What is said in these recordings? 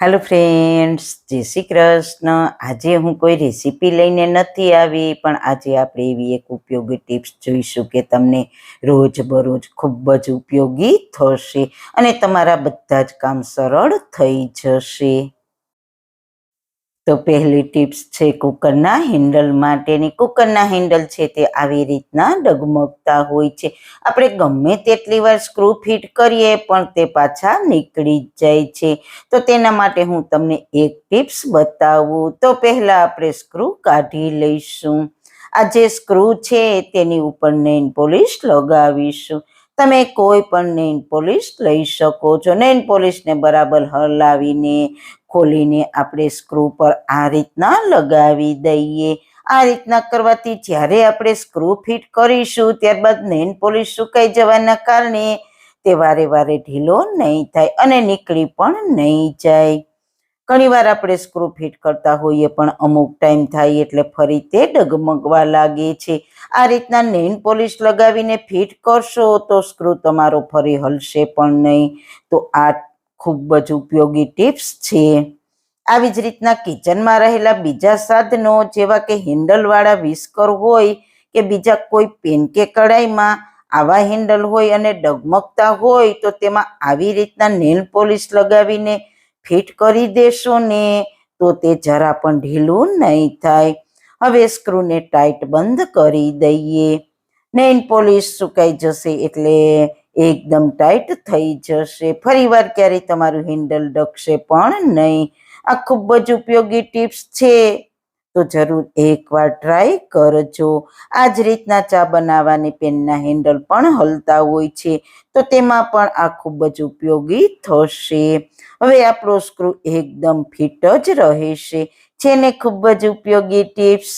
Hello friends જય શ્રી કૃષ્ણ. આજે હું કોઈ રેસીપી લઈને નથી આવી, પણ આજે આપણે એવી એક ઉપયોગી ટિપ્સ જોઈશું કે તમને રોજ બરોજ ખૂબ જ ઉપયોગી થશે અને તમારા બધા જ કામ સરળ થઈ જશે. તો પહેલી ટિપ્સ છે કુકરના હેન્ડલ માટેની. કુકરના હેન્ડલ છે તે આવી રીતના ડગમગતા હોય છે. આપણે ગમે તેટલી વાર સ્ક્રૂ ફિટ કરીએ પણ તે પાછા નીકળી જાય છે. તો તેના માટે હું તમને એક ટિપ્સ બતાવું. તો પહેલાં આપણે સ્ક્રૂ કાઢી લઈશું. આ જે સ્ક્રૂ છે તેની ઉપર નેઇન પોલિશ લગાવીશું. તમે કોઈ પણ નેઇન પોલિશ લઈ શકો છો. નેઇન પોલિશને બરાબર હલાવીને ખોલીને આપણે સ્ક્રૂ પર આ રીતના લગાવી દઈએ. આ રીતના કરવાથી જ્યારે આપણે સ્ક્રૂ ફિટ કરીશું, ત્યારબાદ નેન પોલિશ સુકાઈ જવાના કારણે તે વારે વારે ઢીલો નહીં થાય અને નીકળી પણ નહીં જાય. ઘણીવાર આપણે સ્ક્રૂ ફિટ કરતા હોઈએ પણ અમુક ટાઈમ થાય એટલે ફરી તે ડગમગવા લાગે છે. આ રીતના નેઇન પોલિશ લગાવીને ફિટ કરશો તો સ્ક્રૂ તમારો ફરી હલશે પણ નહીં. તો આ ખૂબ જ ઉપયોગી ટિપ્સ છે. આવી જ રીતના કિચનમાં રહેલા બીજા સાધનો જેવા કે હેન્ડલવાળા વિસ્કર હોય કે બીજા કોઈ પેન કે કડાઈમાં આવા હેન્ડલ હોય અને ડગમગતા હોય તો તેમાં આવી રીતના નેલ પોલિશ લગાવીને ફિટ કરી દેશો ને તો તે જરા પણ ઢીલું નહીં થાય. હવે સ્ક્રૂને ટાઈટ બંધ કરી દઈએ. નેઇન પોલિશ સુકાઈ જશે એટલે એકદમ ટાઈટ થઈ જશે. ફરીવાર ક્યારેય તમારું હેન્ડલ ડકશે પણ નહીં. આ ખૂબ જ ઉપયોગી ટિપ્સ છે. તો જરૂર એકવાર ટ્રાય કરજો. આ જ રીતના ચા બનાવવાની પેનના હેન્ડલ પણ હલતા હોય છે. તો તેમાં પણ આ ખૂબ જ ઉપયોગી થશે. હવે આપણો સ્ક્રૂ એકદમ ફિટ જ રહેશે. છે ને ખૂબ જ ઉપયોગી ટિપ્સ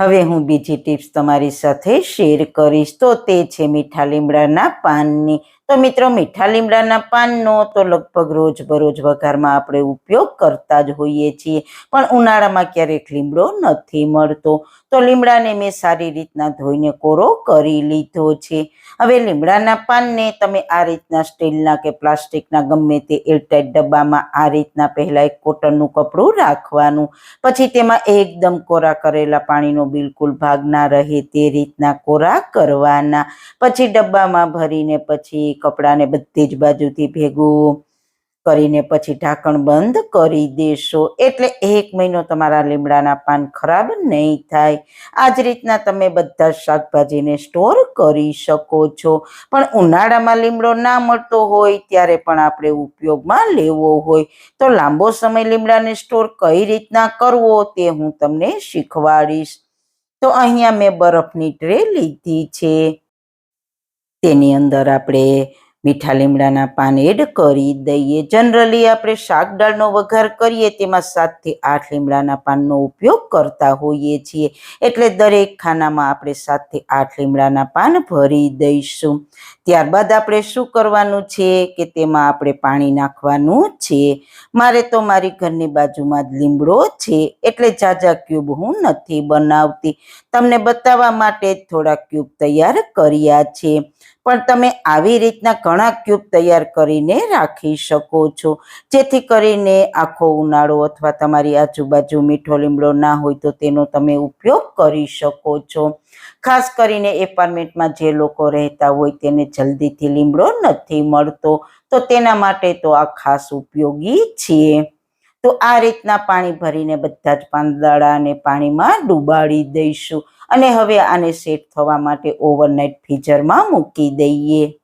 હવે હું બીજી ટિપ્સ તમારી સાથે શેર કરીશ. તો તે છે મીઠા લીમડાના પાનની. તો મિત્રો, મીઠા લીમડાના પાનનો તો લગભગ રોજ બરોજ વઘારમાં આપણે ઉપયોગ કરતા જ હોઈએ છીએ. પણ ઉનાળામાં ક્યારેક લીમડો નથી મળતો. તો લીમડાને મેં સારી રીતના ધોઈને કોરો કરી લીધો છે. હવે લીમડાના પાનને તમે આ રીતના સ્ટીલના કે પ્લાસ્ટિકના ગમે તે એરટાઈટ ડબ્બામાં આ રીતના પહેલાં એક કોટનનું કપડું રાખવાનું. પછી તેમાં એકદમ કોરા કરેલા પાણીનો બિલકુલ ભાગ ના રહે તે રીતના કોરા કરવાના. પછી ડબ્બામાં ભરીને પછી કપડાને બધી જ બાજુથી ભેગું કરીને પછી ઢાંકણ બંધ કરી દેશો. એટલે એક મહિનો તમારા લીમડાના પાન ખરાબ નહીં થાય. આ જ રીતના તમે બધા શાકભાજીને સ્ટોર કરી શકો છો. પણ ઉનાળામાં લીમડો ના મળતો હોય, ત્યારે પણ આપણે ઉપયોગમાં લેવો હોય. તો લાંબો સમય લીમડાને સ્ટોર કઈ રીતના કરવો તે હું તમને શીખવાડીશ. તો અહીંયા મેં બરફની ટ્રે લીધી છે. તેની અંદર આપણે મીઠા લીમડાના પાન એડ કરી દઈએ. જનરલી આપણે શાક દાળનો વઘાર કરીએ તેમાં સાતથી આઠ લીમડાના પાનનો ઉપયોગ કરતા હોઈએ છીએ. એટલે દરેક ખાનામાં આપણે સાતથી આઠ લીમડાના પાન ભરી દઈશું. ત્યારબાદ આપણે શું કરવાનું છે કે તેમાં આપણે પાણી નાખવાનું છે. મારે તો મારી ઘરની બાજુમાં જ લીમડો છે, એટલે ઝાઝા ક્યુબ હું નથી બનાવતી. તમને બતાવવા માટે થોડા ક્યુબ તૈયાર કર્યા છે. પણ તમે આવી રીતના ઘણા ક્યુબ તૈયાર કરીને રાખી શકો છો. જેથી કરીને આખો ઉનાળો અથવા તમારી આજુબાજુ મીઠો લીમડો ના હોય તો તેનો તમે ઉપયોગ કરી શકો છો. ખાસ કરીને એપાર્ટમેન્ટમાં જે લોકો રહેતા હોય તેને જલ્દીથી લીમડો નથી મળતો. તો તેના માટે તો આ ખાસ ઉપયોગી છે. તો આ રીતના પાણી ભરીને બધા જ પાંદડાને પાણીમાં ડુબાડી દઈશું. અને હવે આને સેટ થવા માટે ઓવરનાઇટ ફ્રીઝરમાં મૂકી દઈએ.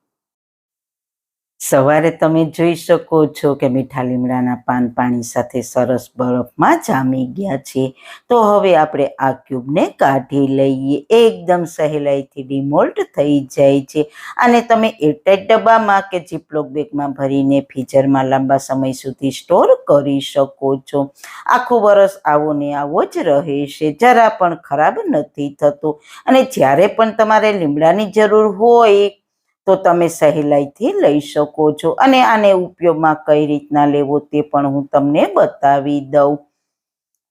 સવારે તમે જોઈ શકો છો કે મીઠા લીમડાના પાન પાણી સાથે સરસ બરફમાં જામી ગયા છે. તો હવે આપણે આ ક્યુબને કાઢી લઈએ. એકદમ સહેલાઈથી ડિમોલ્ટ થઈ જાય છે. અને તમે એરટાઈટ ડબ્બામાં કે જીપલોક બેગમાં ભરીને ફ્રીઝરમાં લાંબા સમય સુધી સ્ટોર કરી શકો છો. આખું વરસ આવો ને આવો જ રહેશે. જરા પણ ખરાબ નથી થતો. અને જ્યારે પણ તમારે લીમડાની જરૂર હોય તો તમે સહેલાઈથી લઈ શકો છો. અને આને ઉપયોગમાં કઈ રીતના લેવો તે પણ હું તમને બતાવી દઉં.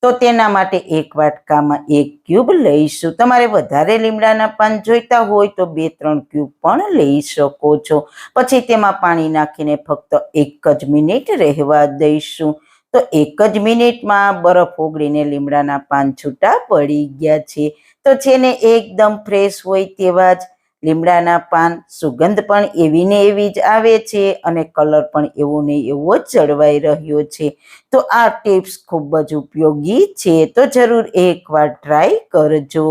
તો તેના માટે એક વાટકામાં એક ક્યુબ લઈશું. તમારે વધારે લીમડાના પાન જોઈતા હોય તો બે ત્રણ ક્યુબ પણ લઈ શકો છો. પછી તેમાં પાણી નાખીને ફક્ત એક જ મિનિટ રહેવા દઈશું. તો એક જ મિનિટમાં બરફ ઓગળીને લીમડાના પાન છૂટા પડી ગયા છે. તો છે એકદમ ફ્રેશ હોય તેવા જ લીમડાના પાન, સુગંધ પણ એવી ને એવી જ આવે છે અને કલર પણ એવો ને એવો જ જળવાઈ રહ્યો છે. તો આ ટિપ્સ ખૂબ જ ઉપયોગી છે. તો જરૂર એકવાર ટ્રાય કરજો.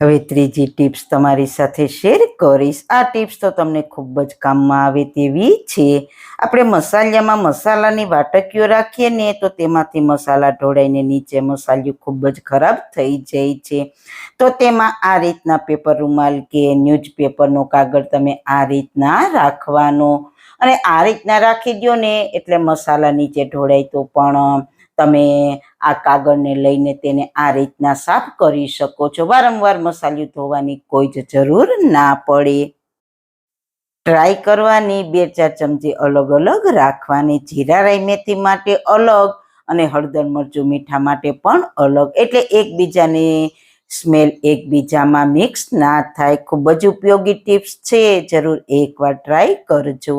હવે ત્રીજી ટિપ્સ તમારી સાથે શેર કરીશ. આ ટિપ્સ તો તમને ખૂબ જ કામમાં આવે તેવી છે. આપણે મસાલિયામાં મસાલાની વાટકીઓ રાખીએ ને તો તેમાંથી મસાલા ઢોળાઈને નીચે મસાલિયું ખૂબ જ ખરાબ થઈ જાય છે. તો તેમાં આ રીતના પેપર રૂમાલ કે ન્યૂઝપેપરનો કાગળ તમે આ રીતના રાખવાનો. અને આ રીતના રાખી દો ને એટલે મસાલા નીચે ઢોળાય તો પણ તમે આ કાગળને લઈને તેને આ રીતના સાફ કરી શકો છો. વારંવાર મસાલિયું ધોવાની કોઈ જ જરૂર ના પડે. ટ્રાય કરવાની બે ચાર ચમચી અલગ અલગ રાખવાની. જીરા રાઈ મેથી માટે અલગ અને હળદર મરચું મીઠા માટે પણ અલગ. એટલે એકબીજાને સ્મેલ એકબીજામાં મિક્સ ના થાય. ખૂબ જ ઉપયોગી ટિપ્સ છે. જરૂર એકવાર ટ્રાય કરજો.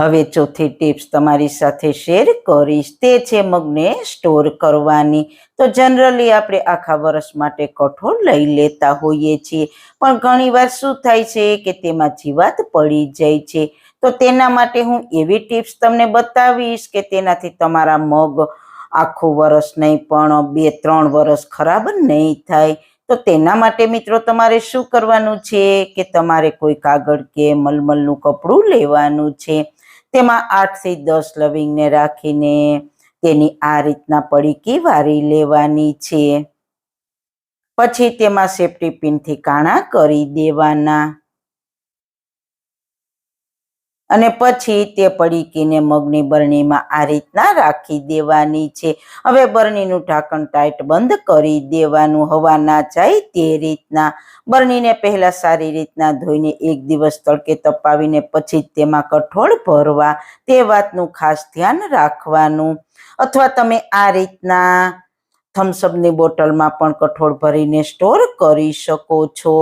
હવે ચોથી ટિપ્સ તમારી સાથે શેર કરીશ. તે છે મગને સ્ટોર કરવાની. તો જનરલી આપણે આખા વર્ષ માટે કઠોળ લઈ લેતા હોઈએ છીએ. પણ ઘણીવાર શું થાય છે કે તેમાં જીવાત પડી જાય છે. તો તેના માટે હું એવી ટિપ્સ તમને બતાવીશ કે તેનાથી તમારા મગ આખું વરસ નહીં, પણ બે, ત્રણ વરસ ખરાબ નહીં થાય. તો તેના માટે મિત્રો તમારે શું કરવાનું છે? કે તમારે કોઈ કાગળ કે મલમલનું કપડું લેવાનું છે. તેમાં આઠથી દસ લવિંગને રાખીને તેની આ રીતના પડીકી વારી લેવાની છે. પછી તેમાં સેફટી પિનથી કાણા કરી દેવાના. અને પછી તે પડીકીને મગની બરણીમાં આ રીતના રાખી દેવાની છે. હવે બરણીનું ઢાંકણ ટાઈટ બંધ કરી દેવાનું, હવા ના જાય તે રીતના. બરણીને પહેલા સારી રીતના ધોઈને એક દિવસ તડકે તપાવીને પછી જ તેમાં કઠોળ ભરવા. તે વાતનું ખાસ ધ્યાન રાખવાનું. અથવા તમે આ રીતના થમ્સઅપની બોટલમાં પણ કઠોળ ભરીને સ્ટોર કરી શકો છો.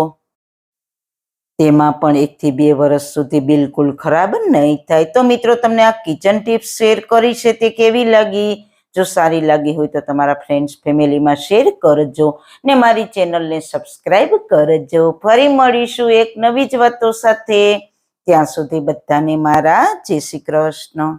તેમાં પણ એકથી બે વર્ષ સુધી બિલકુલ ખરાબ નહીં થાય. તો મિત્રો, તમને આ કિચન ટિપ્સ શેર કરી છે તે કેવી લાગી? જો સારી લાગી હોય તો તમારા ફ્રેન્ડ્સ ફેમિલીમાં શેર કરજો ને મારી ચેનલને સબસ્ક્રાઈબ કરજો. ફરી મળીશું એક નવી જ વાતો સાથે. ત્યાં સુધી બધાને મારા જય શ્રી કૃષ્ણ.